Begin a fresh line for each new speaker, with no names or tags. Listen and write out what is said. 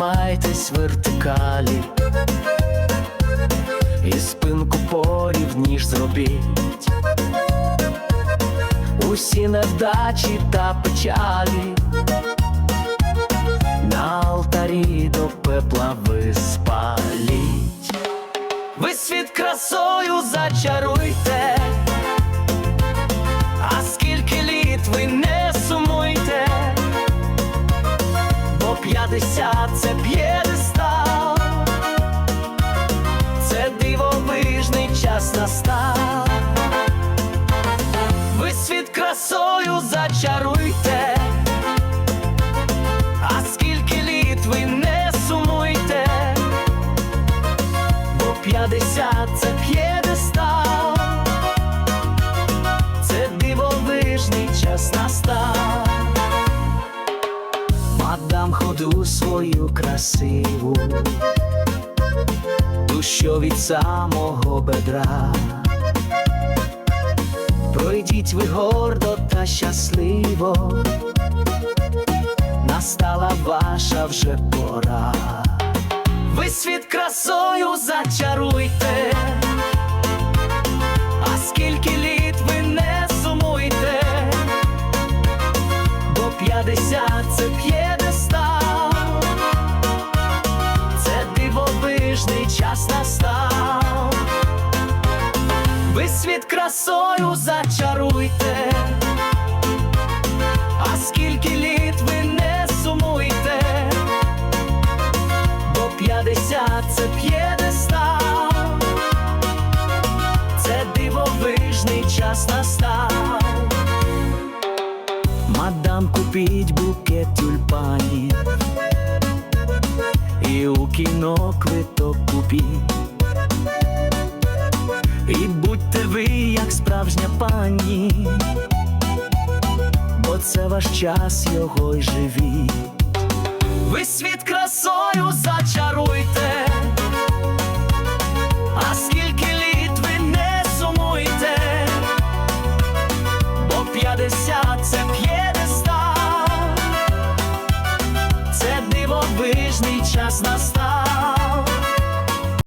тримайтесь вертикалі, і спинку порівніш зробіть. Усі невдачі та печалі на алтарі до пепла ви спаліть. Ви світ красою зачаруйте, п'ятдесят це п'єдестал, це дивовижний час настав. Ви світ красою зачаруйте, а скільки літ ви не сумуйте, бо п'ятдесят це п'єдестал, Мадам ходу свою красиву, ту, що від самого бедра. Пройдіть ви гордо та щасливо, настала ваша вже пора. Ви світ красою зачаруйте, світ красою зачаруйте, а скільки літ ви не сумуйте, бо п'ятдесят це п'єдестал, це дивовижний час настав. Мадам, купіть букет тюльпанів і у кіно квиток купіть. І як справжня пані, бо це ваш час його й живі. Ви світ красою зачаруйте, а скільки літ ви не сумуйте, бо п'ятдесят це п'єдеста, це дивовижний час настав.